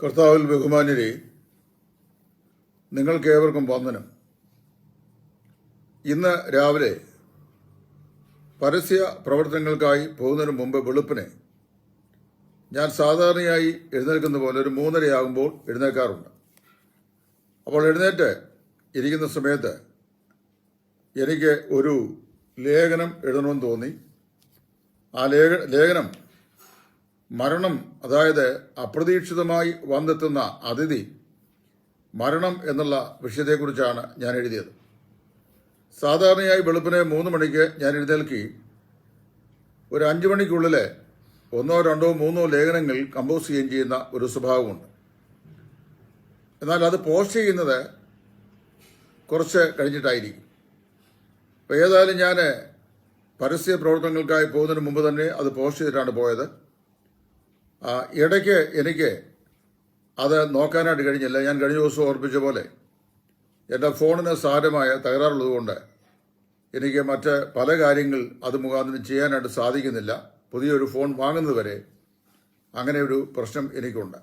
കർത്താവിൽ ബഹുമാന്യരെ നിങ്ങൾക്കേവർക്കും വന്ദനം. ഇന്ന് രാവിലെ പരസ്യ പ്രവർത്തനങ്ങൾക്കായി പോകുന്നതിന് മുമ്പ് വെളുപ്പിനെ ഞാൻ സാധാരണയായി എഴുന്നേൽക്കുന്ന പോലെ ഒരു മൂന്നരയാകുമ്പോൾ എഴുന്നേൽക്കാറുണ്ട്. അപ്പോൾ എഴുന്നേറ്റ് ഇരിക്കുന്ന സമയത്ത് എനിക്ക് ഒരു ലേഖനം എഴുതണമെന്ന് തോന്നി. ആ ലേഖ ലേഖനം മരണം അതായത് അപ്രതീക്ഷിതമായി വന്നെത്തുന്ന അതിഥി മരണം എന്നുള്ള വിഷയത്തെക്കുറിച്ചാണ് ഞാൻ എഴുതിയത്. സാധാരണയായി വെളുപ്പിനെ മൂന്ന് മണിക്ക് ഞാൻ എഴുന്നേൽക്കി ഒരു അഞ്ച് മണിക്കുള്ളിൽ ഒന്നോ രണ്ടോ മൂന്നോ ലേഖനങ്ങൾ കമ്പോസ് ചെയ്യുകയും ചെയ്യുന്ന ഒരു സ്വഭാവമുണ്ട്. എന്നാൽ അത് പോസ്റ്റ് ചെയ്യുന്നത് കുറച്ച് കഴിഞ്ഞിട്ടായിരിക്കും. അപ്പോൾ ഏതായാലും ഞാൻ പരസ്യ പ്രവർത്തനങ്ങൾക്കായി പോകുന്നതിന് മുമ്പ് തന്നെ അത് പോസ്റ്റ് ചെയ്തിട്ടാണ് പോയത്. ഇടയ്ക്ക് എനിക്ക് അത് നോക്കാനായിട്ട് കഴിഞ്ഞില്ല. ഞാൻ കഴിഞ്ഞ ദിവസം ഓർപ്പിച്ച പോലെ എന്റെ ഫോണിന് സാരമായ തകരാറുള്ളതുകൊണ്ട് എനിക്ക് മറ്റ് പല കാര്യങ്ങൾ അത് മുഖാന്തരം ചെയ്യാനായിട്ട് സാധിക്കുന്നില്ല. പുതിയൊരു ഫോൺ വാങ്ങുന്നത് വരെ അങ്ങനെ ഒരു പ്രശ്നം എനിക്കുണ്ട്.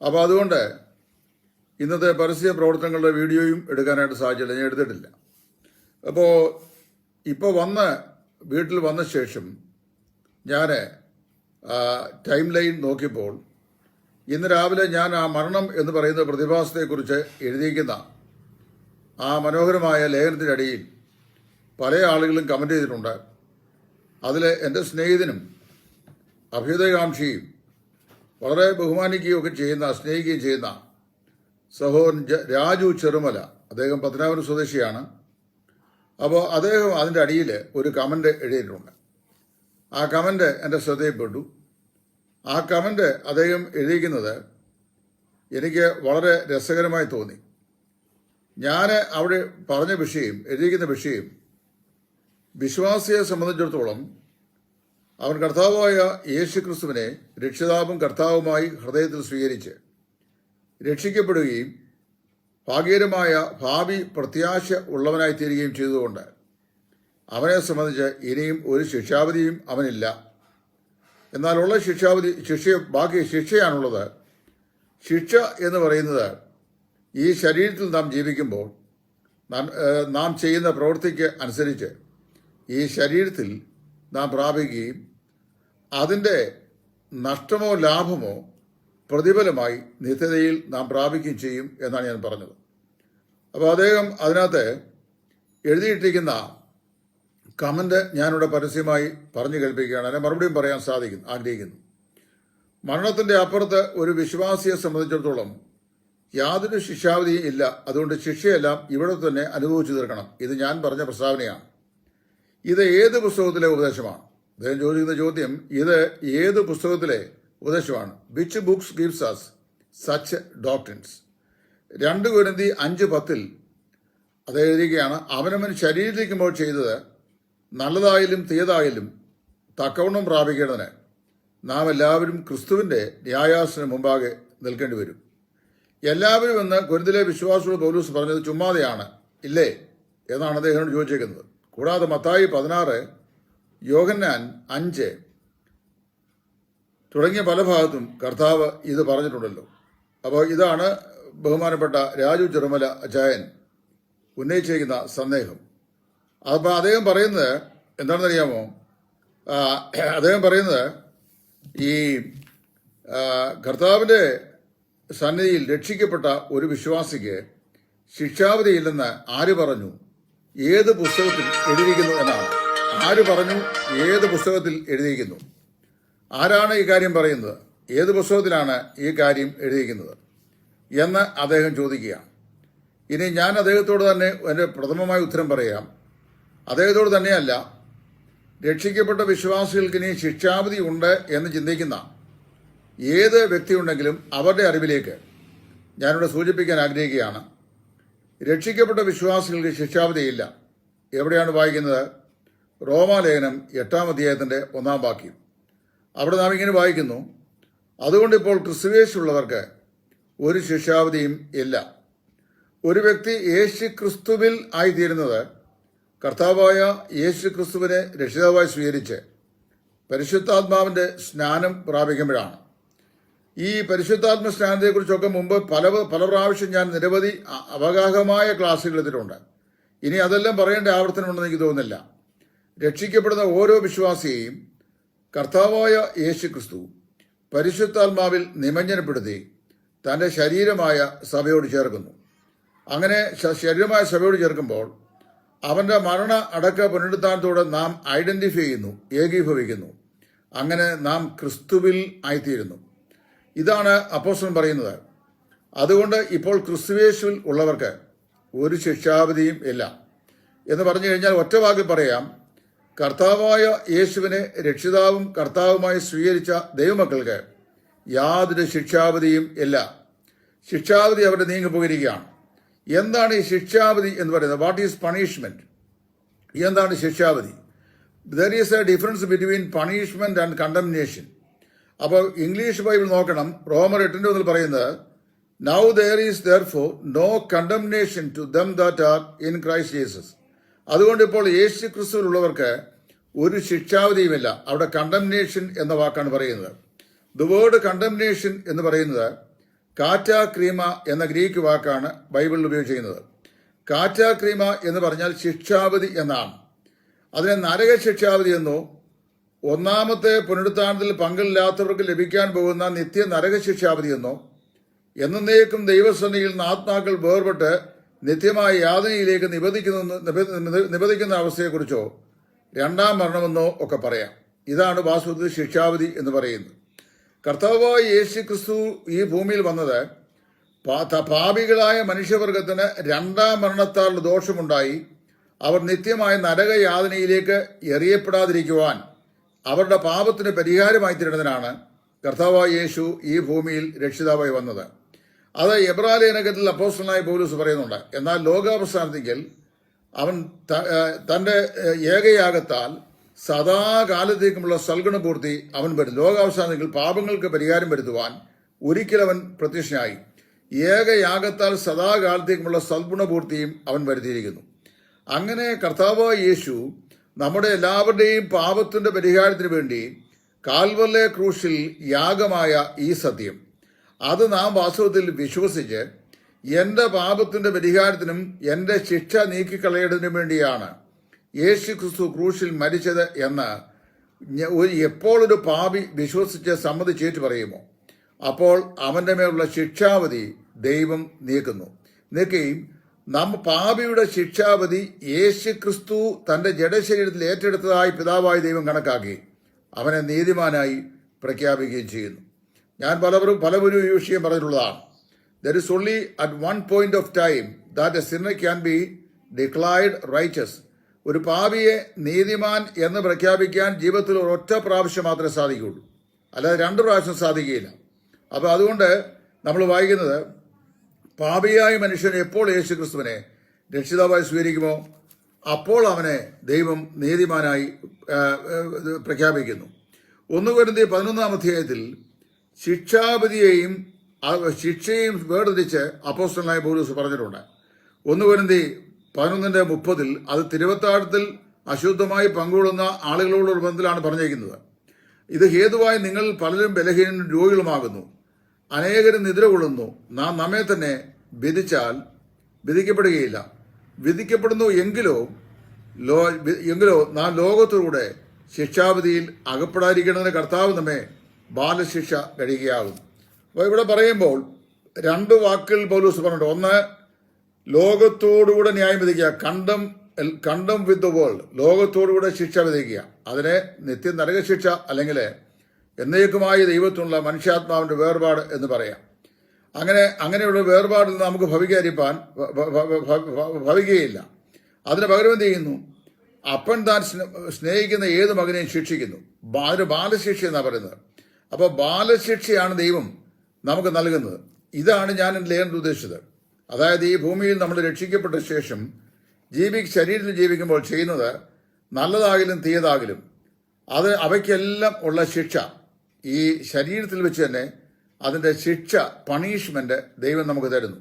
അപ്പോൾ അതുകൊണ്ട് ഇന്നത്തെ പരസ്യ പ്രവർത്തനങ്ങളുടെ വീഡിയോയും എടുക്കാനായിട്ട് സാധിച്ചില്ല. ഞാൻ എടുത്തിട്ടില്ല. അപ്പോൾ ഇപ്പോൾ വന്ന് വീട്ടിൽ വന്ന ശേഷം ഞാൻ ടൈം ലൈൻ നോക്കിയപ്പോൾ ഇന്ന് രാവിലെ ഞാൻ ആ മരണം എന്ന് പറയുന്ന പ്രതിഭാസത്തെക്കുറിച്ച് എഴുതിയിരിക്കുന്ന ആ മനോഹരമായ ലേഖനത്തിനടിയിൽ പല ആളുകളും കമന്റ് ചെയ്തിട്ടുണ്ട്. അതിൽ എന്റെ സ്നേഹിതനും അഭ്യുദയകാംക്ഷിയും വളരെ ബഹുമാനിക്കുകയും ഒക്കെ ചെയ്യുന്ന സ്നേഹിക്കുകയും ചെയ്യുന്ന സഹോദരൻ രാജു ചെറുമല അദ്ദേഹം പത്തനാപുരം സ്വദേശിയാണ്. അപ്പോൾ അദ്ദേഹം അതിന്റെ അടിയിൽ ഒരു കമന്റ് എഴുതിയിട്ടുണ്ട്. ആ കമന്റ് എന്റെ ശ്രദ്ധയിൽപ്പെട്ടു. ആ കമന്റ് അദ്ദേഹം എഴുതിയിരിക്കുന്നത് എനിക്ക് വളരെ രസകരമായി തോന്നി. ഞാൻ അവിടെ പറഞ്ഞ വിഷയം എഴുതിയിരിക്കുന്ന വിഷയം വിശ്വാസിയെ സംബന്ധിച്ചിടത്തോളം അവൻ കർത്താവായ യേശു ക്രിസ്തുവിനെ രക്ഷിതാവും കർത്താവുമായി ഹൃദയത്തിൽ സ്വീകരിച്ച് രക്ഷിക്കപ്പെടുകയും ഭാഗ്യകരമായ ഭാവി പ്രത്യാശ ഉള്ളവനായി തീരുകയും ചെയ്തുകൊണ്ട് അവനെ സംബന്ധിച്ച് ഇനിയും ഒരു ശിക്ഷാവധിയും അവനില്ല. എന്നാൽ ഉള്ള ശിക്ഷാവധി ശിക്ഷ ബാക്കി ശിക്ഷയാണുള്ളത്. ശിക്ഷ എന്ന് പറയുന്നത് ഈ ശരീരത്തിൽ നാം ജീവിക്കുമ്പോൾ നാം ചെയ്യുന്ന പ്രവൃത്തിക്ക് അനുസരിച്ച് ഈ ശരീരത്തിൽ നാം പ്രാപിക്കുകയും അതിന്റെ നഷ്ടമോ ലാഭമോ പ്രതിഫലമായി നിത്യതയിൽ നാം പ്രാപിക്കുകയും ചെയ്യും എന്നാണ് ഞാൻ പറഞ്ഞത്. അപ്പോൾ അദ്ദേഹം അതിനകത്ത് എഴുതിയിട്ടിരിക്കുന്ന കമന്റ് ഞാനിവിടെ പരസ്യമായി പറഞ്ഞു കേൾപ്പിക്കുകയാണ്. അതിനെ മറുപടിയും പറയാൻ സാധിക്കുന്നു ആഗ്രഹിക്കുന്നു. മരണത്തിന്റെ അപ്പുറത്ത് ഒരു വിശ്വാസിയെ സംബന്ധിച്ചിടത്തോളം യാതൊരു ശിക്ഷാവധിയും ഇല്ല. അതുകൊണ്ട് ശിക്ഷയെല്ലാം ഇവിടെ തന്നെ അനുഭവിച്ചു തീർക്കണം. ഇത് ഞാൻ പറഞ്ഞ പ്രസ്താവനയാണ്. ഇത് ഏത് പുസ്തകത്തിലെ ഉപദേശമാണ്? അദ്ദേഹം ചോദിക്കുന്ന ചോദ്യം ഇത് ഏത് പുസ്തകത്തിലെ ഉപദേശമാണ്? Which books gives us such doctrines രണ്ട് കുരുന്തി അഞ്ച് പത്തിൽ അത് എഴുതിയിരിക്കുകയാണ് അവനവൻ ശരീരത്തിരിക്കുമ്പോൾ ചെയ്തത് നല്ലതായാലും തീയതായാലും തക്കവണ്ണം പ്രാപിക്കേണ്ടതിന് നാം എല്ലാവരും ക്രിസ്തുവിന്റെ ന്യായാസനം മുമ്പാകെ നിൽക്കേണ്ടി വരും. എല്ലാവരും എന്ന് കുരുതിലെ വിശ്വാസിയോട് പൗലൂസ് പറഞ്ഞത് ചുമ്മാതെയാണ്. ഇല്ലേ? എന്നാണ് അദ്ദേഹം ചോദിച്ചേക്കുന്നത്. കൂടാതെ മത്തായി പതിനാറ് യോഹന്നാൻ അഞ്ച് തുടങ്ങിയ പല ഭാഗത്തും കർത്താവ് ഇത് പറഞ്ഞിട്ടുണ്ടല്ലോ. അപ്പോൾ ഇതാണ് ബഹുമാനപ്പെട്ട രാജു ചെറുമല അജായൻ ഉന്നയിച്ചിരിക്കുന്ന സന്ദേഹം. അപ്പോൾ അദ്ദേഹം പറയുന്നത് എന്താണെന്നറിയാമോ? അദ്ദേഹം പറയുന്നത് ഈ കർത്താവിന്റെ സന്നിധിയിൽ രക്ഷിക്കപ്പെട്ട ഒരു വിശ്വാസിക്ക് ശിക്ഷാവധിയില്ലെന്ന് ആര് പറഞ്ഞു? ഏത് പുസ്തകത്തിൽ എഴുതിയിരിക്കുന്നു എന്നാണ്. ആര് പറഞ്ഞു? ഏത് പുസ്തകത്തിൽ എഴുതിയിരിക്കുന്നു? ആരാണ് ഈ കാര്യം പറയുന്നത്? ഏത് പുസ്തകത്തിലാണ് ഈ കാര്യം എഴുതിയിരിക്കുന്നത്? എന്ന് അദ്ദേഹം ചോദിക്കുകയാണ്. ഇനി ഞാൻ അദ്ദേഹത്തോട് തന്നെ എന്റെ പ്രഥമമായ ഉത്തരം പറയാം. അദ്ദേഹത്തോട് തന്നെയല്ല രക്ഷിക്കപ്പെട്ട വിശ്വാസികൾക്ക് ഇനി ശിക്ഷാവിധി ഉണ്ട് എന്ന് ചിന്തിക്കുന്ന ഏത് വ്യക്തിയുണ്ടെങ്കിലും അവരുടെ അറിവിലേക്ക് ഞാനിവിടെ സൂചിപ്പിക്കാൻ ആഗ്രഹിക്കുകയാണ്. രക്ഷിക്കപ്പെട്ട വിശ്വാസികൾക്ക് ശിക്ഷാവിധിയില്ല. എവിടെയാണ് വായിക്കുന്നത്? റോമാലേഖനം എട്ടാം അധ്യായത്തിന്റെ ഒന്നാം വാക്യം. അവിടെ നാം ഇങ്ങനെ വായിക്കുന്നു അതുകൊണ്ട് ഇപ്പോൾ ക്രിസ്തുവേശുള്ളവർക്ക് ഒരു ശിക്ഷാവിധിയും ഇല്ല. ഒരു വ്യക്തി യേശു ക്രിസ്തുവിൽ ആയിത്തീരുന്നത് കർത്താവായ യേശു ക്രിസ്തുവിനെ രക്ഷിതാവായി സ്വീകരിച്ച് പരിശുദ്ധാത്മാവിന്റെ സ്നാനം പ്രാപിക്കുമ്പോഴാണ്. ഈ പരിശുദ്ധാത്മ സ്നാനത്തെക്കുറിച്ചൊക്കെ മുമ്പ് പല പല പ്രാവശ്യം ഞാൻ നിരവധി അവഗാഹമായ ക്ലാസ്സുകൾ എടുത്തിട്ടുണ്ട്. ഇനി അതെല്ലാം പറയേണ്ട ആവർത്തനമുണ്ടെന്ന് എനിക്ക് തോന്നുന്നില്ല. രക്ഷിക്കപ്പെടുന്ന ഓരോ വിശ്വാസിയെയും കർത്താവായ യേശു ക്രിസ്തു പരിശുദ്ധാത്മാവിൽ നിമഞ്ജനപ്പെടുത്തി തന്റെ ശരീരമായ സഭയോട് ചേർക്കുന്നു. അങ്ങനെ ശരീരമായ സഭയോട് ചേർക്കുമ്പോൾ അവന്റെ മരണ അടക്ക പുനരുദ്ധാനത്തോടെ നാം ഐഡന്റിഫൈ ചെയ്യുന്നു ഏകീഭവിക്കുന്നു. അങ്ങനെ നാം ക്രിസ്തുവിൽ ആയിത്തീരുന്നു. ഇതാണ് അപ്പോസ്റ്റൻ പറയുന്നത്. അതുകൊണ്ട് ഇപ്പോൾ ക്രിസ്തുവേശുവിൽ ഉള്ളവർക്ക് ഒരു ശിക്ഷാവധിയും ഇല്ല. എന്ന് പറഞ്ഞു കഴിഞ്ഞാൽ ഒറ്റ വാക്കിൽ പറയാം. കർത്താവായ യേശുവിനെ രക്ഷിതാവും കർത്താവുമായി സ്വീകരിച്ച ദൈവമക്കൾക്ക് യാതൊരു ശിക്ഷാവധിയും ഇല്ല. ശിക്ഷാവധി അവരുടെ നീങ്ങിപ്പോയിരിക്കുകയാണ് എന്താണ് ഈ ശിക്ഷാവധി എന്ന് പറയുന്നത്? വാട്ട് ഈസ് പണിഷ്മെന്റ് എന്താണ് ശിക്ഷാവധി? There is a difference between punishment and condemnation അപ്പോൾ ഇംഗ്ലീഷ് ബൈബിൾ നോക്കണം. റോമർ എട്ടിന്റെ ഒന്നിൽ പറയുന്നത് now there is therefore no condemnation to them that are in Christ Jesus അതുകൊണ്ട് ഇപ്പോൾ യേശു ക്രിസ്തുവിലുള്ളവർക്ക് ഒരു ശിക്ഷാവധിയുമില്ല. അവിടെ കണ്ടംനേഷൻ എന്ന വാക്കാണ് പറയുന്നത്. ദ വേർഡ് കണ്ടംനേഷൻ എന്ന് പറയുന്നത് കാറ്റ ക്രീമ എന്ന ഗ്രീക്ക് വാക്കാണ് ബൈബിളിൽ ഉപയോഗിച്ചിരിക്കുന്നത്. കാറ്റാ ക്രീമ എന്ന് പറഞ്ഞാൽ ശിക്ഷാവധി എന്നാണ്. അതിനെ നരക ശിക്ഷാവധി എന്നോ ഒന്നാമത്തെ പുനരുത്ഥാനത്തിൽ പങ്കില്ലാത്തവർക്ക് ലഭിക്കാൻ പോകുന്ന നിത്യ നരക ശിക്ഷാവധി എന്നോ എന്നേക്കും ദൈവസന്നിധിയിൽ നിന്ന് ആത്മാക്കൾ വേർപെട്ട് നിത്യമായ യാതനയിലേക്ക് നിബന്ധിക്കുന്ന നിബന്ധിക്കുന്ന അവസ്ഥയെക്കുറിച്ചോ രണ്ടാം മരണമെന്നോ ഒക്കെ പറയാം. ഇതാണ് വാസ്തുവിൽ ശിക്ഷാവധി എന്ന് പറയുന്നത്. കർത്താവായ യേശു ക്രിസ്തു ഈ ഭൂമിയിൽ വന്നത് പാപികളായ മനുഷ്യവർഗത്തിന് രണ്ടാം മരണത്താൽ ദോഷമുണ്ടായി. അവർ നിത്യമായ നരകയാതനയിലേക്ക് എറിയപ്പെടാതിരിക്കുവാൻ അവരുടെ പാപത്തിന് പരിഹാരമായി തീരുന്നതിനാണ് കർത്താവായ യേശു ഈ ഭൂമിയിൽ രക്ഷിതാവായി വന്നത്. അത് എബ്രാലേനകത്തിൽ അപ്പോസ്റ്റലായ പോലീസ് പറയുന്നുണ്ട്. എന്നാൽ ലോകാവസാനത്തിൽ അവൻ തന്റെ ഏഹ് ഏകയാഗത്താൽ സദാകാലത്തേക്കുമുള്ള സൽഗുണപൂർത്തി അവൻ വരും ലോകാവസാനത്തിൽ പാപങ്ങൾക്ക് പരിഹാരം വരുത്തുവാൻ ഒരിക്കലവൻ പ്രത്യക്ഷനായി. ഏകയാഗത്താൽ സദാകാലത്തേക്കുമുള്ള സൽഗുണപൂർത്തിയും അവൻ വരുത്തിയിരിക്കുന്നു. അങ്ങനെ കർത്താവ് യേശു നമ്മുടെ എല്ലാവരുടെയും പാപത്തിന്റെ പരിഹാരത്തിന് വേണ്ടി കാൽവല്ലെ ക്രൂശിൽ യാഗമായ ഈ സത്യം. അത് നാം വാസ്തവത്തിൽ വിശ്വസിച്ച് എന്റെ പാപത്തിന്റെ പരിഹാരത്തിനും എന്റെ ശിക്ഷ നീക്കിക്കളയുന്നതിനും വേണ്ടിയാണ്. യേശു ക്രിസ്തു ക്രൂശിൽ മരിച്ചത് എന്ന് എപ്പോൾ ഒരു പാപി വിശ്വസിച്ച് സമ്മതിച്ചേറ്റ് പറയുമോ? അപ്പോൾ അവന്റെ മേലുള്ള ശിക്ഷാവധി ദൈവം നീക്കുന്നു. നീക്കുകയും നാം പാപിയുടെ ശിക്ഷാവധി യേശു ക്രിസ്തു തന്റെ ജഡശരീരത്തിൽ ഏറ്റെടുത്തതായി പിതാവായി ദൈവം കണക്കാക്കി അവനെ നീതിമാനായി പ്രഖ്യാപിക്കുകയും ചെയ്യുന്നു. ഞാൻ പലവരും പലവരും ഈ വിഷയം പറഞ്ഞിട്ടുള്ളതാണ്. There is only at one point of time that a sinner can be declared righteous ഒരു പാപിയെ നീതിമാൻ എന്ന് പ്രഖ്യാപിക്കാൻ ജീവിതത്തിൽ ഒരൊറ്റ പ്രാവശ്യം മാത്രമേ സാധിക്കുകയുള്ളൂ. അല്ലാതെ രണ്ട് പ്രാവശ്യം സാധിക്കുകയില്ല. അപ്പോൾ അതുകൊണ്ട് നമ്മൾ വായിക്കുന്നത് പാപിയായ മനുഷ്യൻ എപ്പോൾ യേശു ക്രിസ്തുവിനെ രക്ഷിതാവായി സ്വീകരിക്കുമോ അപ്പോൾ അവനെ ദൈവം നീതിമാനായി പ്രഖ്യാപിക്കുന്നു. ഒന്ന് വരുന്ന പതിനൊന്നാം അധ്യായത്തിൽ ശിക്ഷാപതിയെയും ശിക്ഷയും വേർതിരിച്ച് അപ്പോസ്റ്റലായ പോലീസ് പറഞ്ഞിട്ടുണ്ട്. ഒന്ന് വരുന്തി പതിനൊന്നിന്റെ മുപ്പതിൽ അത് തിരുവത്താഴത്തിൽ അശുദ്ധമായി പങ്കുകൊള്ളുന്ന ആളുകളോടുള്ള ബന്ധത്തിലാണ് പറഞ്ഞേക്കുന്നത് ഇത് ഹേതുവായി നിങ്ങൾ പലരും ബലഹീനും രോഗികളുമാകുന്നു. അനേകരും നിദ്ര കൊള്ളുന്നു. നാം നമ്മെ തന്നെ വിധിച്ചാൽ വിധിക്കപ്പെടുകയില്ല. വിധിക്കപ്പെടുന്നു എങ്കിലോ ലോ എങ്കിലോ നാം ലോകത്തിലൂടെ ശിക്ഷാവിധിയിൽ അകപ്പെടാതിരിക്കുന്നതിന് കർത്താവ് നമ്മെ ബാലശിക്ഷ കഴിയുകയാകും അപ്പോൾ ഇവിടെ പറയുമ്പോൾ രണ്ട് വാക്കുകൾ പൗലൂസ് പറഞ്ഞിട്ടുണ്ട്. ഒന്ന് ലോകത്തോടുകൂടെ ന്യായം വിധിക്കുക. കണ്ടം കണ്ടം വിത്ത് ദ വേൾഡ് ലോകത്തോടുകൂടെ ശിക്ഷ വിധിക്കുക. അതിനെ നിത്യ നരകശിക്ഷ അല്ലെങ്കിൽ എന്നേക്കുമായി ദൈവത്തിനുള്ള മനുഷ്യാത്മാവിന്റെ വേർപാട് എന്ന് പറയാം. അങ്ങനെ അങ്ങനെയുള്ള വേർപാടിൽ നിന്ന് നമുക്ക് ഭവിക്കാതിരിപ്പാൻ ഭ- ഭ- ഭ- ഭ- ഭ- ഭവിക്കുകയില്ല. അതിന് പകരം എന്ത് ചെയ്യുന്നു? അപ്പൻ താൻ സ്നേഹിക്കുന്ന ഏത് മകനെയും ശിക്ഷിക്കുന്നു. അതിന് ബാലശിക്ഷ എന്നാണ് പറയുന്നത്. അപ്പോൾ ബാലശിക്ഷയാണ് ദൈവം നമുക്ക് നൽകുന്നത്. ഇതാണ് ഞാൻ എന്റെ ഉദ്ദേശിച്ചത്. അതായത് ഈ ഭൂമിയിൽ നമ്മൾ രക്ഷിക്കപ്പെട്ട ശേഷം ജീവി ശരീരത്തിൽ ജീവിക്കുമ്പോൾ ചെയ്യുന്നത് നല്ലതാകിലും തീയതാകിലും അത് അവയ്ക്കെല്ലാം ഉള്ള ശിക്ഷ ഈ ശരീരത്തിൽ വെച്ച് തന്നെ അതിന്റെ ശിക്ഷ പണിഷ്മെന്റ് ദൈവം നമുക്ക് തരുന്നു.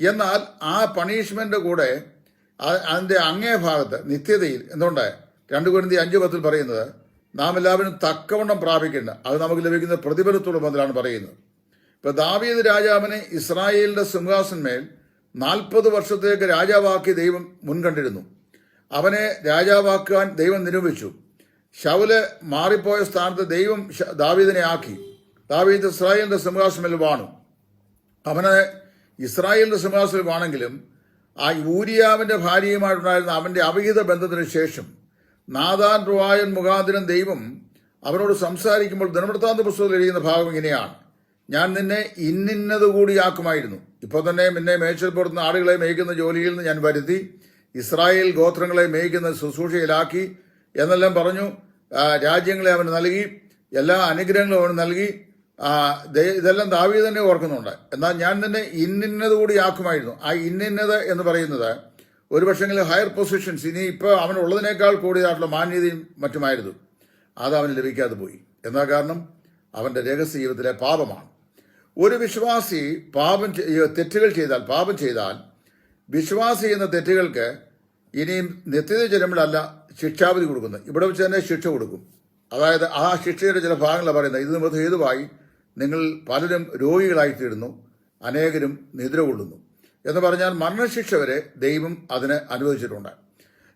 എന്നാൽ ആ പണിഷ്മെന്റ് കൂടെ അതിന്റെ അങ്ങേ ഭാഗത്ത് നിത്യതയിൽ എന്തുകൊണ്ട്? രണ്ടു കുരുന്തി അഞ്ചു പത്തിൽ പറയുന്നത് നാം എല്ലാവരും തക്കവണ്ണം പ്രാപിക്കേണ്ട അത് നമുക്ക് ലഭിക്കുന്ന പ്രതിഫലത്തോട് മുതലാണ് പറയുന്നത്. ഇപ്പൊ ദാവീദ് രാജാവിനെ ഇസ്രായേലിന്റെ സിംഹാസന്മേൽ നാൽപ്പത് വർഷത്തേക്ക് രാജാവാക്കി ദൈവം മുൻകണ്ടിരുന്നു. അവനെ രാജാവാക്കുവാൻ ദൈവം നിരൂപിച്ചു. ശൗൽ മാറിപ്പോയ സ്ഥാനത്ത് ദൈവം ദാവീദിനെ ആക്കി. ദാവീദ് ഇസ്രായേലിന്റെ സിംഹാസനത്തിൽ വാണു. അവനെ ഇസ്രായേലിന്റെ സിംഹാസനത്തിൽ വാണെങ്കിലും ആ ഊരിയാവിന്റെ ഭാര്യയുമായിട്ടുണ്ടായിരുന്ന അവന്റെ അവിഹിത ബന്ധത്തിന് ശേഷം നാദാൻ റുവായൻ മുഖാന്തരം ദൈവം അവനോട് സംസാരിക്കുമ്പോൾ ദിനവൃത്താന്ത പുസ്തകത്തിൽ എഴുതുന്ന ഭാഗം ഇങ്ങനെയാണ്. ഞാൻ നിന്നെ ഇന്നിന്നത് കൂടിയാക്കുമായിരുന്നു ഇപ്പോൾ തന്നെ നിന്നെ മേച്ചിൽപ്പുറത്തുന്ന ആടുകളെ മേയ്ക്കുന്ന ജോലിയിൽ നിന്ന് ഞാൻ വരുത്തി ഇസ്രായേൽ ഗോത്രങ്ങളെ മേയ്ക്കുന്ന ശുശ്രൂഷയിലാക്കി എന്നെല്ലാം പറഞ്ഞു. രാജ്യങ്ങളെ അവന് നൽകി എല്ലാ അനുഗ്രഹങ്ങളും അവന് നൽകി. ഇതെല്ലാം ദാവി തന്നെ ഓർക്കുന്നുണ്ട്. എന്നാൽ ഞാൻ നിന്നെ ഇന്നിന്നത് കൂടി ആക്കുമായിരുന്നു. ആ ഇന്നിന്നത് എന്ന് പറയുന്നത് ഒരു പക്ഷെങ്കിൽ ഹയർ പൊസിഷൻസ് ഇനി ഇപ്പോൾ അവനുള്ളതിനേക്കാൾ കൂടിയതായിട്ടുള്ള മാന്യതയും മറ്റുമായിരുന്നു. അത് അവന് ലഭിക്കാതെ പോയി. എന്നാ കാരണം അവന്റെ രഹസ്യ ജീവിതത്തിലെ പാപമാണ്. ഒരു വിശ്വാസി പാപം തെറ്റുകൾ ചെയ്താൽ പാപം ചെയ്താൽ വിശ്വാസി എന്ന തെറ്റുകൾക്ക് ഇനിയും നിത്യത ചെല്ലുമ്പോഴല്ല ശിക്ഷാവിധി കൊടുക്കുന്നത് ഇവിടെ വെച്ച് തന്നെ ശിക്ഷ കൊടുക്കും. അതായത് ആ ശിക്ഷയുടെ ചില ഭാഗങ്ങളാണ് പറയുന്നത്. ഇത് നിമിത്തം ഹേതുവായി നിങ്ങൾ പലരും രോഗികളായിത്തീരുന്നു. അനേകരും നിദ്ര കൊള്ളുന്നു. എന്ന് പറഞ്ഞാൽ മരണശിക്ഷ വരെ ദൈവം അതിനെ അനുവദിച്ചിട്ടുണ്ട്.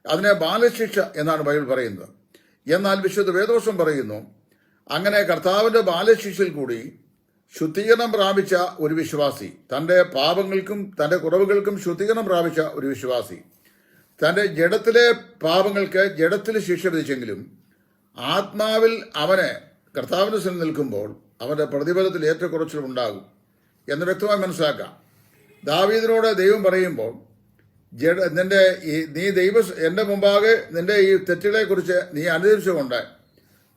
അതിനെ ബാലശിക്ഷ എന്നാണ് ബൈബിൾ പറയുന്നത്. എന്നാൽ വിശുദ്ധ വേദോഷം പറയുന്നു അങ്ങനെ കർത്താവിന്റെ ബാലശിഷ്യൽ കൂടി ശുദ്ധീകരണം പ്രാപിച്ച ഒരു വിശ്വാസി തന്റെ പാപങ്ങൾക്കും തന്റെ കുറവുകൾക്കും ശുദ്ധീകരണം പ്രാപിച്ച ഒരു വിശ്വാസി തന്റെ ജഡത്തിലെ പാപങ്ങൾക്ക് ജഡത്തിൽ ശിക്ഷ വിധിച്ചെങ്കിലും ആത്മാവിൽ അവനെ കർത്താവിന്റെ സ്ഥലം നിൽക്കുമ്പോൾ അവന്റെ പ്രതിഫലത്തിൽ ഏറ്റക്കുറച്ചിൽ ഉണ്ടാകും എന്ന് വ്യക്തമായി മനസ്സിലാക്കാം. ദാവീദിനോട് ദൈവം പറയുമ്പോൾ ജഡ ഈ നീ ദൈവ എന്റെ മുമ്പാകെ നിന്റെ ഈ തെറ്റുകളെ കുറിച്ച് നീ അനുദരിച്ചുകൊണ്ട്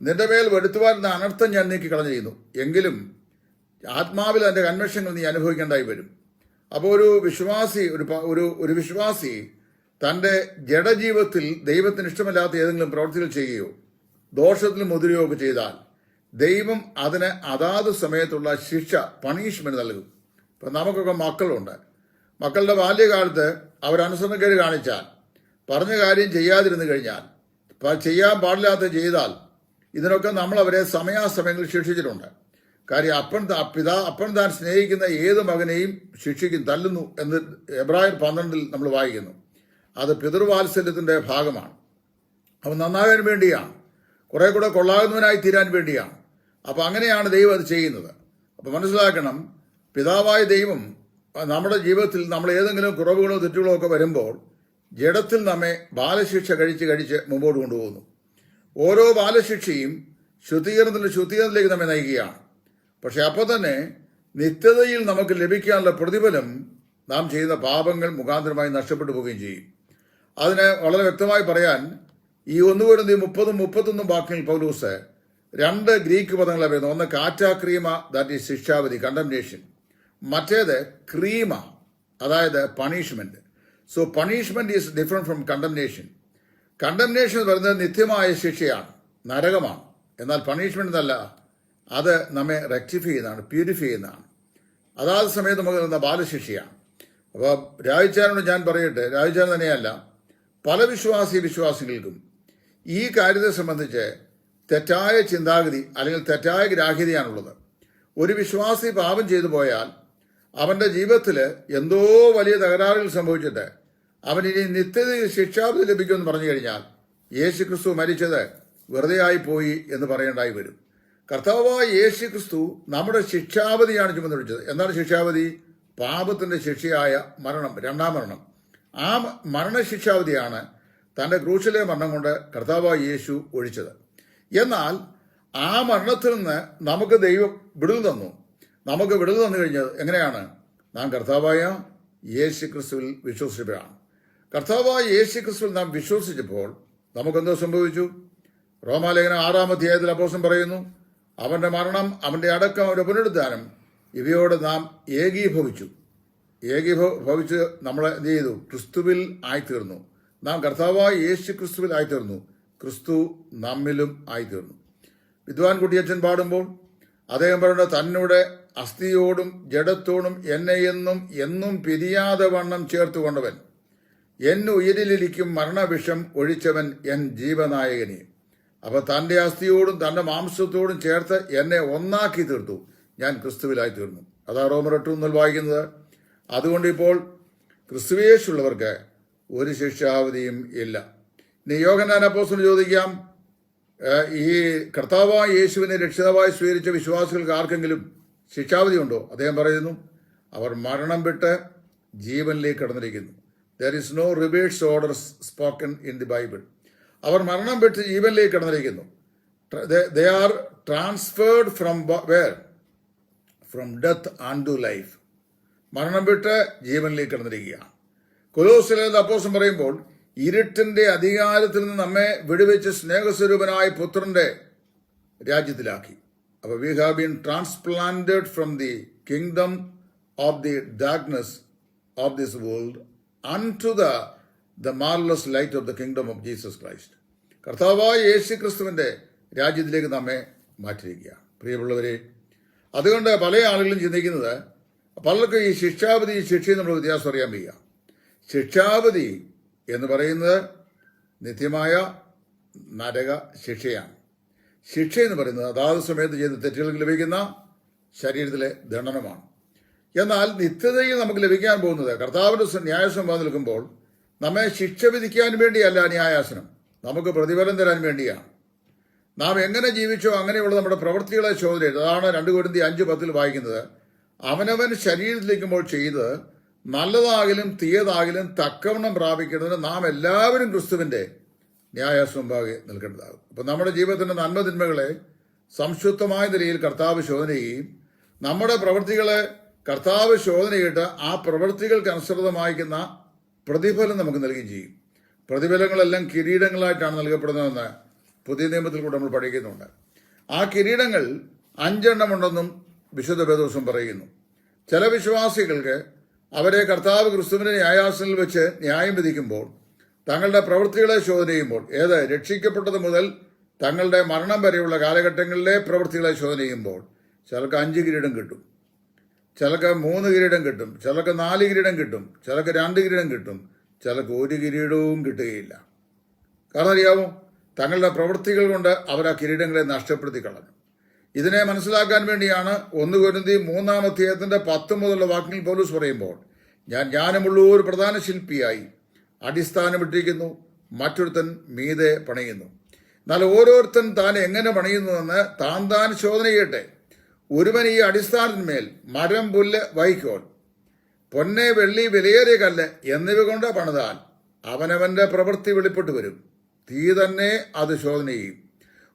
നിന്റെ മേൽ വരുത്തുവാൻ അനർത്ഥം ഞാൻ നീക്കി കളഞ്ഞു ചെയ്യുന്നു എങ്കിലും ആത്മാവിൽ അതിന്റെ കൺവെൻഷനുകൾ നീ അനുഭവിക്കേണ്ടായി വരും. അപ്പോൾ ഒരു വിശ്വാസി ഒരു ഒരു ഒരു വിശ്വാസി തന്റെ ജഡജീവിതത്തിൽ ദൈവത്തിന് ഇഷ്ടമല്ലാത്ത ഏതെങ്കിലും പ്രവർത്തികൾ ചെയ്യുകയോ ദോഷത്തിൽ മുതിരുകയോ ഒക്കെ ചെയ്താൽ ദൈവം അതിന് അതാത് സമയത്തുള്ള ശിക്ഷ പണിഷ്മെന്റ് നൽകും. ഇപ്പം നമുക്കൊക്കെ മക്കളുണ്ട്. മക്കളുടെ ബാല്യകാലത്ത് അവരനുസരണക്കേട് കാണിച്ചാൽ പറഞ്ഞ കാര്യം ചെയ്യാതിരുന്നു കഴിഞ്ഞാൽ ചെയ്യാൻ പാടില്ലാത്ത ചെയ്താൽ ഇതിനൊക്കെ നമ്മൾ അവരെ സമയാസമയങ്ങളിൽ ശിക്ഷിച്ചിട്ടുണ്ട്. കാര്യം അപ്പൻ പിതാ അപ്പൻ താൻ സ്നേഹിക്കുന്ന ഏത് മകനെയും ശിക്ഷിക്കും തല്ലുന്നു എന്ന് എബ്രാഹിം പന്ത്രണ്ടിൽ നമ്മൾ വായിക്കുന്നു. അത് പിതൃവാത്സല്യത്തിന്റെ ഭാഗമാണ്. അവൻ നന്നാകാൻ വേണ്ടിയാണ്. കുറെ കൂടെ കൊള്ളാകുന്നവനായി തീരാൻ വേണ്ടിയാണ്. അപ്പം അങ്ങനെയാണ് ദൈവം അത് ചെയ്യുന്നത്. അപ്പം മനസ്സിലാക്കണം പിതാവായ ദൈവം നമ്മുടെ ജീവിതത്തിൽ നമ്മൾ ഏതെങ്കിലും കുറവുകളോ തെറ്റുകളോ ഒക്കെ വരുമ്പോൾ ജഡത്തിൽ നമ്മെ ബാലശിക്ഷ കഴിച്ച് കഴിച്ച് മുമ്പോട്ട് കൊണ്ടുപോകുന്നു. ഓരോ ബാലശിക്ഷയും ശുദ്ധീകരണത്തിന്റെ ശുദ്ധീകരണത്തിലേക്ക് നമ്മെ നയിക്കുകയാണ്. പക്ഷെ അപ്പോൾ തന്നെ നിത്യതയിൽ നമുക്ക് ലഭിക്കാനുള്ള പ്രതിഫലം നാം ചെയ്യുന്ന പാപങ്ങൾ മുഖാന്തരമായി നഷ്ടപ്പെട്ടു പോവുകയും ചെയ്യും. അതിനെ വളരെ വ്യക്തമായി പറയാൻ ഈ ഒന്ന് വരുന്ന മുപ്പതും മുപ്പത്തൊന്നും വാക്കിൽ പൗലൂസ് രണ്ട് ഗ്രീക്ക് പദങ്ങളെ വരുന്നത് ഒന്ന് കാറ്റാക്രീമ ദാറ്റ് ഈസ് ശിക്ഷാവിധി കണ്ടംനേഷൻ മറ്റേത് ക്രീമ അതായത് punishment so punishment is different from condemnation condemnation എന്ന് പറയുന്നത് നിത്യമായ ശിക്ഷയാണ് നരകമാണ്. എന്നാൽ പണിഷ്മെന്റ് എന്നല്ല അത് നമ്മെ റെക്ടിഫൈ ചെയ്യുന്നതാണ് പ്യൂരിഫൈ ചെയ്യുന്നതാണ്. അതാത് സമയത്ത് നമുക്ക് തന്ന ബാലശിക്ഷയാണ്. അപ്പോൾ രാജചാരനോട് ഞാൻ പറയട്ടെ രാജചാരൻ തന്നെയല്ല പല വിശ്വാസി വിശ്വാസികൾക്കും ഈ കാര്യത്തെ സംബന്ധിച്ച് തെറ്റായ ചിന്താഗതി അല്ലെങ്കിൽ തെറ്റായ ഗ്രാഹ്യതയാണുള്ളത്. ഒരു വിശ്വാസി പാപം ചെയ്തു പോയാൽ അവന്റെ ജീവിതത്തിൽ എന്തോ വലിയ തകരാറുകൾ സംഭവിച്ചിട്ട് അവൻ ഇനി നിത്യത ശിക്ഷാവിധി ലഭിക്കുമെന്ന് പറഞ്ഞു കഴിഞ്ഞാൽ യേശു ക്രിസ്തു മരിച്ചത് വെറുതെ ആയി പോയി എന്ന് പറയേണ്ടായി വരും. കർത്താവായ യേശു ക്രിസ്തു നമ്മുടെ ശിക്ഷാവധിയാണ് ചുമതലിച്ചത് എന്താണ് ശിക്ഷാവധി? പാപത്തിന്റെ ശിക്ഷയായ മരണം രണ്ടാം മരണം. ആ മരണശിക്ഷാവധിയാണ് തന്റെ ക്രൂശിലെ മരണം കൊണ്ട് കർത്താവായ യേശു ഒഴിച്ചത്. എന്നാൽ ആ മരണത്തിൽ നിന്ന് നമുക്ക് ദൈവം വിടുതൽ തന്നു. നമുക്ക് വിടുതൽ തന്നു കഴിഞ്ഞത് എങ്ങനെയാണ്? നാം കർത്താവായ യേശു ക്രിസ്തുവിൽ വിശ്വസിച്ചപ്പോഴാണ് കർത്താവായ യേശു ക്രിസ്തുവിൽ നാം വിശ്വസിച്ചപ്പോൾ നമുക്കെന്തോ സംഭവിച്ചു? റോമാലേഖനം ആറാം അധ്യായത്തിൽ അപ്പോസം പറയുന്നു അവന്റെ മരണം അവന്റെ അടക്കം അവന്റെ പുനരുദ്ധാനം ഇവയോട് നാം ഏകീഭവിച്ചു. ഏകീഭവിച്ച് നമ്മൾ എന്ത് ചെയ്തു? ക്രിസ്തുവിൽ ആയിത്തീർന്നു. നാം കർത്താവായ യേശു ക്രിസ്തുവിൽ ആയിത്തീർന്നു. ക്രിസ്തു നമ്മിലും ആയിത്തീർന്നു. വിദ്വാൻ കുട്ടിയച്ചൻ പാടുമ്പോൾ അദ്ദേഹം പറയുന്ന തന്നോട് അസ്ഥിയോടും ജഡത്തോടും എന്നെ എന്നും എന്നും പിരിയാതെ വണ്ണം ചേർത്തുകൊണ്ടവൻ എൻ ഉയരിലിരിക്കും മരണവിഷം ഒഴിച്ചവൻ എൻ ജീവനായകനെ. അപ്പൊ തന്റെ അസ്ഥിയോടും തന്റെ മാംസത്തോടും ചേർത്ത് എന്നെ ഒന്നാക്കി തീർത്തു. ഞാൻ ക്രിസ്തുവിലായി തീർന്നു. അതാ റോമർ എട്ട് വായിക്കുന്നത്. അതുകൊണ്ട് ഇപ്പോൾ ക്രിസ്തുവേശുള്ളവർക്ക് ഒരു ശിക്ഷാവധിയും ഇല്ല. ഇനി യോഗനാൻ അപ്പോസ്തലൻ ചോദിക്കാം ഈ കർത്താവായ യേശുവിനെ രക്ഷിതാവായി സ്വീകരിച്ച വിശ്വാസികൾക്ക് ആർക്കെങ്കിലും ശിക്ഷാവധി ഉണ്ടോ? അദ്ദേഹം പറയുന്നു അവർ മരണം വിട്ട് ജീവനിലേക്ക് കടന്നിരിക്കുന്നു. There is no reverse order spoken in the Bible അവർ മരണം പെട്ട് ജീവനിലേക്ക് കടന്നിരിക്കുന്നു. They are transferred from where from death and to life മരണം വിട്ട് ജീവനിലേക്ക് കടന്നിരിക്കുകയാണ്. കൊലോസിലെ അപ്പോസം പറയുമ്പോൾ ഇരുട്ടിന്റെ അധികാരത്തിൽ നിന്ന് നമ്മെ വിടുവെച്ച് സ്നേഹസ്വരൂപനായ പുത്രന്റെ രാജ്യത്തിലാക്കി. അപ്പൊ we have been transplanted from the kingdom of the darkness of this world unto the the marvellous light of the kingdom of Jesus Christ കർത്താവായ യേശു ക്രിസ്തുവിന്റെ രാജ്യത്തിലേക്ക് നമ്മെ മാറ്റിയിരിക്കുകയാണ് പ്രിയമുള്ളവരെ അതുകൊണ്ട് പല ആളുകളും ചിന്തിക്കുന്നത് പലർക്കും ഈ ശിക്ഷാവധി ശിക്ഷയും നമ്മൾ വ്യത്യാസം അറിയാൻ വയ്യ. ശിക്ഷാവധി എന്ന് പറയുന്നത് നിത്യമായ നരക ശിക്ഷയാണ്. ശിക്ഷ എന്ന് പറയുന്നത് അതാത് സമയത്ത് ചെയ്ത തെറ്റുകൾക്ക് ലഭിക്കുന്ന ശരീരത്തിലെ ദണ്ഡനമാണ്. എന്നാൽ നിത്യതയിൽ നമുക്ക് ലഭിക്കാൻ പോകുന്നത് കർത്താവിന്റെ ന്യായാസനം നിൽക്കുമ്പോൾ നമ്മെ ശിക്ഷ വിധിക്കാൻ വേണ്ടിയല്ല ന്യായാസനം. നമുക്ക് പ്രതിഫലം തരാൻ വേണ്ടിയാണ്. നാം എങ്ങനെ ജീവിച്ചോ അങ്ങനെയുള്ള നമ്മുടെ പ്രവൃത്തികളെ ചോദ്യം ചെയ്തു. അതാണ് രണ്ട് കോരിന്തി അഞ്ച് പത്തിൽ വായിക്കുന്നത്. അവനവൻ ശരീരത്തിലേക്കുമ്പോൾ ചെയ്ത് നല്ലതാകിലും തീയതാകിലും തക്കവണ്ണം പ്രാപിക്കുന്നതിന് നാം എല്ലാവരും ക്രിസ്തുവിന്റെ ന്യായാസമുമ്പാകെ നിൽക്കേണ്ടതാകും. അപ്പം നമ്മുടെ ജീവിതത്തിന്റെ നന്മതിന്മകളെ സംശുദ്ധമായ നിലയിൽ കർത്താവ് ശോധന നമ്മുടെ പ്രവൃത്തികളെ കർത്താവ് ശോധനയിട്ട് ആ പ്രവൃത്തികൾക്ക് അനുസൃതമായിരിക്കുന്ന പ്രതിഫലം നമുക്ക് നൽകുകയും ചെയ്യും. പ്രതിഫലങ്ങളെല്ലാം കിരീടങ്ങളായിട്ടാണ് നൽകപ്പെടുന്നതെന്ന് പുതിയ നിയമത്തിൽ കൂടെ നമ്മൾ പഠിക്കുന്നുണ്ട്. ആ കിരീടങ്ങൾ അഞ്ചെണ്ണമുണ്ടെന്നും വിശുദ്ധ വേദോസം പറയുന്നു. ചില വിശ്വാസികൾക്ക് അവരെ കർത്താവ് ക്രിസ്തുവിന്റെ ന്യായാസനിൽ വെച്ച് ന്യായം വിധിക്കുമ്പോൾ തങ്ങളുടെ പ്രവൃത്തികളെ ശോധന ചെയ്യുമ്പോൾ ഏത് രക്ഷിക്കപ്പെട്ടത് മുതൽ തങ്ങളുടെ മരണം വരെയുള്ള കാലഘട്ടങ്ങളിലെ പ്രവൃത്തികളെ ശോധന ചെയ്യുമ്പോൾ ചിലർക്ക് അഞ്ച് കിരീടം കിട്ടും. ചിലക്ക് മൂന്ന് കിരീടം കിട്ടും ചിലക്ക് നാല് കിരീടം കിട്ടും ചിലക്ക് രണ്ട് കിരീടം കിട്ടും ചിലക്ക് ഒരു കിരീടവും കിട്ടുകയില്ല. കാരണം അറിയാമോ തങ്ങളുടെ പ്രവൃത്തികൾ കൊണ്ട് അവർ ആ കിരീടങ്ങളെ നഷ്ടപ്പെടുത്തി കളഞ്ഞു. ഇതിനെ മനസ്സിലാക്കാൻ വേണ്ടിയാണ് ഒന്ന് കൊരുന്തി മൂന്നാം അധ്യായത്തിന്റെ പത്ത് മുതലുള്ള വാക്കിൽ പോലീസ് പറയുമ്പോൾ ഞാൻ ജ്ഞാനമുള്ള ഒരു പ്രധാന ശില്പിയായി അടിസ്ഥാനമിട്ടിരിക്കുന്നു മറ്റൊരുത്തൻ മീതെ പണിയുന്നു. എന്നാൽ ഓരോരുത്തൻ താൻ എങ്ങനെ പണിയുന്നുവെന്ന് താൻ താൻ ശോധന ചെയ്യട്ടെ. ഒരുവൻ ഈ അടിസ്ഥാനത്തിന്മേൽ മരം പുല്ല് വഹിക്കോൾ പൊന്നെ വെള്ളി വിലയേറിയ കല്ല് എന്നിവ കൊണ്ട് പണിതാൽ അവനവന്റെ പ്രവൃത്തി വെളിപ്പെട്ടു വരും. തീ തന്നെ അത് ശോധന ചെയ്യും.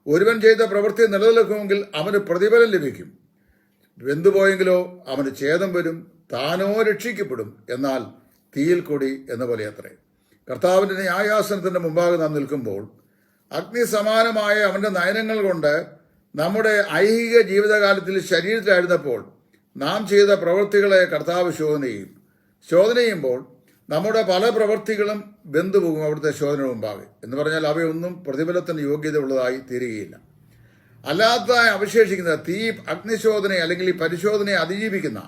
ഒരുവൻ ചെയ്ത പ്രവൃത്തി നിലനിൽക്കുമെങ്കിൽ അവന് പ്രതിഫലം ലഭിക്കും. വെന്തുപോയെങ്കിലോ അവന് ഛേദം വരും താനോ രക്ഷിക്കപ്പെടും. എന്നാൽ തീയിൽ കൂടി എന്ന പോലെ അത്രേ കർത്താവിന്റെ ന്യായാസനത്തിന്റെ മുമ്പാകെ നാം നിൽക്കുമ്പോൾ അഗ്നി സമാനമായ അവന്റെ നയനങ്ങൾ കൊണ്ട് നമ്മുടെ ഐഹിക ജീവിതകാലത്തിൽ ശരീരത്തിലായിരുന്നപ്പോൾ നാം ചെയ്ത പ്രവൃത്തികളെ കർത്താവ് ശോധന ചെയ്യും. ശോധന ചെയ്യുമ്പോൾ നമ്മുടെ പല പ്രവൃത്തികളും ബന്ധുപോകും അവിടുത്തെ ശോധന മുമ്പാകെ. എന്ന് പറഞ്ഞാൽ അവയൊന്നും പ്രതിഫലത്തിന് യോഗ്യത ഉള്ളതായി തീരുകയില്ല. അല്ലാത്ത അവശേഷിക്കുന്ന തീ അഗ്നിശോധന അല്ലെങ്കിൽ ഈ പരിശോധനയെ അതിജീവിക്കുന്ന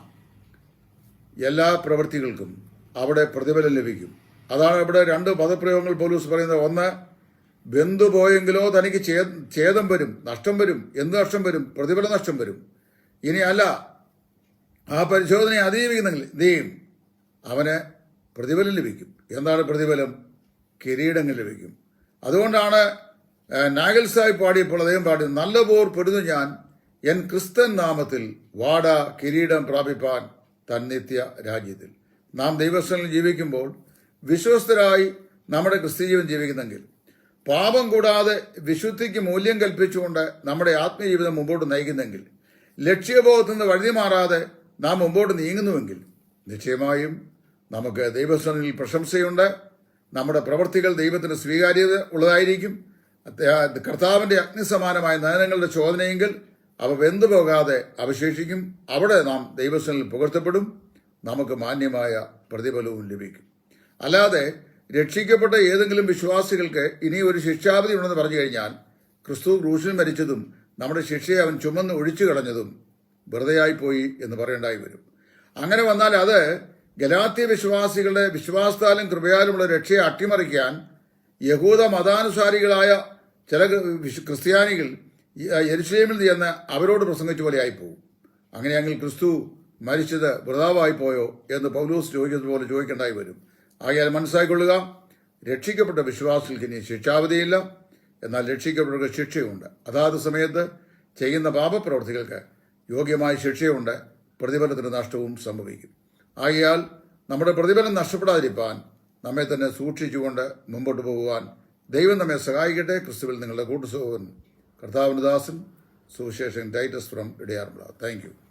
എല്ലാ പ്രവൃത്തികൾക്കും അവിടെ പ്രതിഫലം ലഭിക്കും. അതാണ് ഇവിടെ രണ്ട് പദപ്രയോഗങ്ങൾ പോലീസ് പറയുന്നത്. ഒന്ന് ബന്ധു പോയെങ്കിലോ തനിക്ക് ഛേ- ഛേദം വരും നഷ്ടം വരും എന്ത് നഷ്ടം വരും? പ്രതിഫല നഷ്ടം വരും. ഇനി അല്ല ആ പരിശോധനയെ അതിജീവിക്കുന്നെങ്കിൽ ചെയ്യും? അവന് പ്രതിഫലം ലഭിക്കും. എന്താണ് പ്രതിഫലം? കിരീടങ്ങൾ ലഭിക്കും. അതുകൊണ്ടാണ് നാഗൽ സാഹിബ് പാടിയപ്പോൾ അദ്ദേഹം പാടി നല്ല പോർ പെടുന്നു ഞാൻ എൻ ക്രിസ്തൻ നാമത്തിൽ വാട കിരീടം പ്രാപിപ്പാൻ തന്നിത്യ രാജ്യത്തിൽ. നാം ദൈവസ്ഥനിൽ ജീവിക്കുമ്പോൾ വിശ്വസ്തരായി നമ്മുടെ ക്രിസ്ത്യജീവൻ ജീവിക്കുന്നെങ്കിൽ പാപം കൂടാതെ വിശുദ്ധിക്ക് മൂല്യം കൽപ്പിച്ചുകൊണ്ട് നമ്മുടെ ആത്മജീവിതം മുമ്പോട്ട് നയിക്കുന്നെങ്കിൽ ലക്ഷ്യബോധത്തിൽ നിന്ന് വഴുതി മാറാതെ നാം മുമ്പോട്ട് നീങ്ങുന്നുവെങ്കിൽ നിശ്ചയമായും നമുക്ക് ദൈവസ്വനിൽ പ്രശംസയുണ്ട്. നമ്മുടെ പ്രവൃത്തികൾ ദൈവത്തിന് സ്വീകാര്യത ഉള്ളതായിരിക്കും. കർത്താവിന്റെ അഗ്നിസമാനമായ നയനങ്ങളുടെ ചോദനയെങ്കിൽ അവ വെന്തു പോകാതെ അവശേഷിക്കും. അവിടെ നാം ദൈവസ്വനിൽ പുകഴ്ത്തപ്പെടും. നമുക്ക് മാന്യമായ പ്രതിഫലവും ലഭിക്കും. അല്ലാതെ രക്ഷിക്കപ്പെട്ട ഏതെങ്കിലും വിശ്വാസികൾക്ക് ഇനി ഒരു ശിക്ഷാവധി ഉണ്ടെന്ന് പറഞ്ഞു കഴിഞ്ഞാൽ ക്രിസ്തു ക്രൂശിൽ മരിച്ചതും നമ്മുടെ ശിക്ഷയെ അവൻ ചുമന്ന് ഒഴിച്ചു കളഞ്ഞതും വെറുതെയായിപ്പോയി എന്ന് പറയേണ്ടായി വരും. അങ്ങനെ വന്നാൽ അത് ഗലാത്യ വിശ്വാസികളുടെ വിശ്വാസത്താലും കൃപയാലുമുള്ള രക്ഷയെ അട്ടിമറിക്കാൻ യഹൂദ മതാനുസാരികളായ ചില ക്രിസ്ത്യാനികൾ യെരുഷലേമിൽ ചെന്ന് അവരോട് പ്രസംഗിച്ച പോലെ പോകും അങ്ങനെയെങ്കിൽ ക്രിസ്തു മരിച്ചത് വൃതാവായി പോയോ എന്ന് പൗലൂസ് ചോദിച്ചതുപോലെ ചോദിക്കേണ്ടായി വരും. ആകയാൽ മനസ്സിലാക്കിക്കൊള്ളുക. രക്ഷിക്കപ്പെട്ട വിശ്വാസികൾക്ക് ഇനി ശിക്ഷാവധിയില്ല. എന്നാൽ രക്ഷിക്കപ്പെട്ടവർക്ക് ശിക്ഷയുണ്ട്. അതാത് സമയത്ത് ചെയ്യുന്ന പാപപ്രവർത്തികൾക്ക് യോഗ്യമായ ശിക്ഷയുണ്ട്. പ്രതിഫലത്തിന് നഷ്ടവും സംഭവിക്കും. ആകയാൽ നമ്മുടെ പ്രതിഫലം നഷ്ടപ്പെടാതിരിക്കാൻ നമ്മെ തന്നെ സൂക്ഷിച്ചുകൊണ്ട് മുമ്പോട്ട് പോകുവാൻ ദൈവം നമ്മെ സഹായിക്കട്ടെ. ക്രിസ്തുവിൽ നിങ്ങളുടെ കൂട്ടുസഹോദരൻ കർത്താവിനദാസൻ സുവിശേഷൻ ഡൈറ്റസ് ഫ്രം ഇടയാറുള്ള താങ്ക് യു.